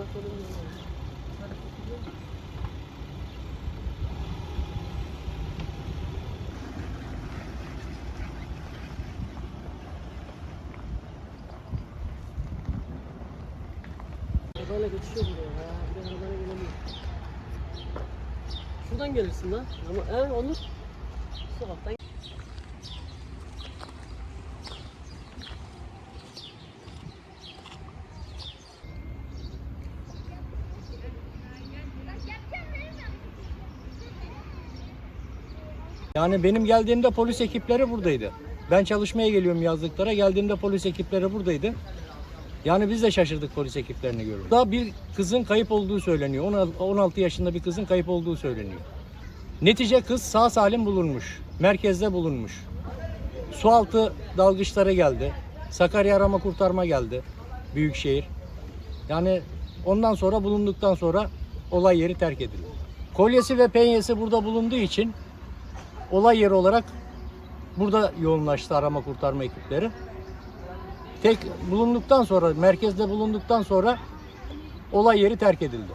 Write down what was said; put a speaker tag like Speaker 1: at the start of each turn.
Speaker 1: Arabayla geçiyor buraya ya. Bir de. Şuradan gelirsin lan. Ama evet olur. Sokaktan.
Speaker 2: Yani benim geldiğimde polis ekipleri buradaydı. Ben çalışmaya geliyorum yazlıklara. Geldiğimde polis ekipleri buradaydı. Yani biz de şaşırdık polis ekiplerini görünce. Daha bir kızın kayıp olduğu söyleniyor. 16 16 yaşında bir kızın kayıp olduğu söyleniyor. Netice kız sağ salim bulunmuş. Merkezde bulunmuş. Sualtı dalgıçları geldi. Sakarya arama kurtarma geldi. Büyükşehir. Yani ondan sonra bulunduktan sonra olay yeri terk edildi. Kolyesi ve penyesi burada bulunduğu için olay yeri olarak burada yoğunlaştı arama kurtarma ekipleri. Tek bulunduktan sonra, merkezde bulunduktan sonra olay yeri terk edildi.